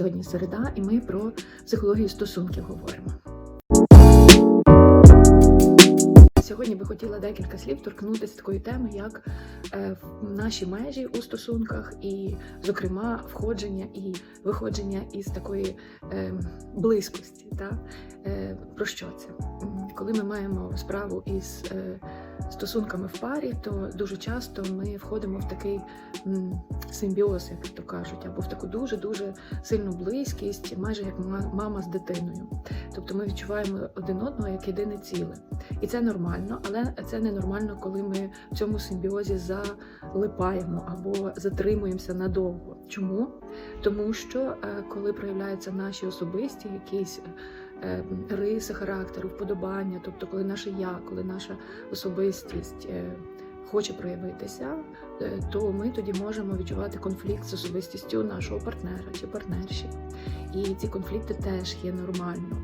Сьогодні середа, і ми про психологію стосунків говоримо. Сьогодні би хотіла декілька слів торкнутися такої теми, як е, наші межі у стосунках, і, зокрема, входження і виходження із такої е, близькості. Та? Е, про що це? Коли ми маємо справу із стосунками в парі, то дуже часто ми входимо в такий симбіоз, як то кажуть, або в таку дуже дуже сильну близькість, майже як мама з дитиною. Тобто ми відчуваємо один одного як єдине ціле. І це нормально, але це не нормально, коли ми в цьому симбіозі залипаємо або затримуємося надовго. Чому? Тому що е, коли проявляються наші особисті якісь риси характеру, вподобання, тобто коли наше я, коли наша особистість е, хоче проявитися, е, то ми тоді можемо відчувати конфлікт з особистістю нашого партнера чи партнерші. І ці конфлікти теж є нормально.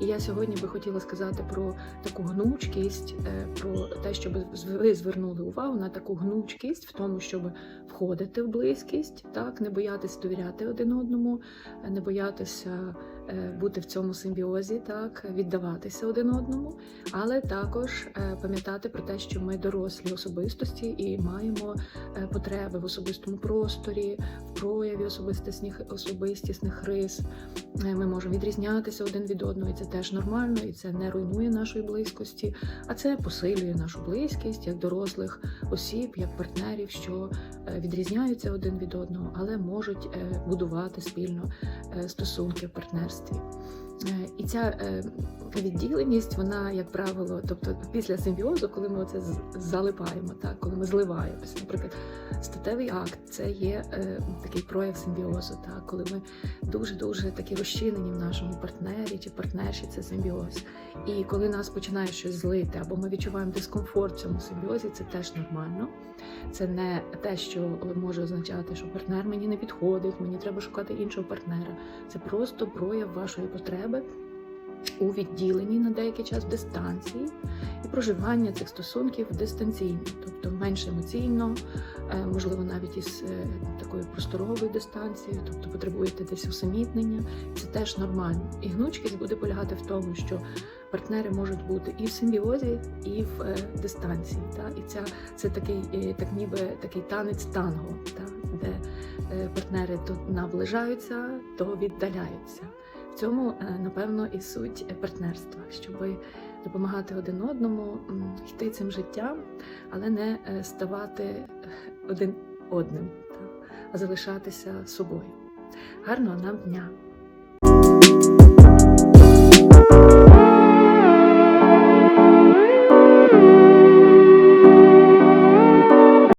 І я сьогодні би хотіла сказати про таку гнучкість, е, про те, щоб ви звернули увагу на таку гнучкість в тому, щоб входити в близькість, так не боятися довіряти один одному, не боятися е, бути в цьому симбіозі, так віддаватися один одному, але також пам'ятати про те, що ми дорослі особистості і маємо е, потреби в особистому просторі, в прояві особистісних особистісних рис. Е, Ми можемо відрізнятися один від одного, і це теж нормально, і це не руйнує нашої близькості, а це посилює нашу близькість як дорослих осіб, як партнерів, що е, відрізняються один від одного, але можуть будувати спільно стосунки в партнерстві. І ця відділеність, вона, як правило, тобто після симбіозу, коли ми оце залипаємо, так, коли ми зливаємося, наприклад, статевий акт це є е, такий прояв симбіозу, так, коли ми дуже-дуже такі розчинені в нашому партнері чи партнерші, це симбіоз. І коли нас починає щось злити, або ми відчуваємо дискомфорт в цьому симбіозі, це теж нормально. Це не те, що може означати, що партнер мені не підходить, мені треба шукати іншого партнера. Це просто прояв вашої потреби у відділенні на деякий час дистанції і проживання цих стосунків дистанційно, тобто менш емоційно, е, можливо, навіть із е, такою просторовою дистанцією, тобто потребуєте десь усамітнення. Це теж нормально. І гнучкість буде полягати в тому, що партнери можуть бути і в симбіозі, і в е, дистанції. Та? І ця це такий, так ніби такий танець танго, та? де партнери то наближаються, то віддаляються. В цьому, е, напевно, і суть е, партнерства, щоб допомагати один одному йти цим життям, але не е, ставати один одним, а залишатися собою. Гарного нам дня!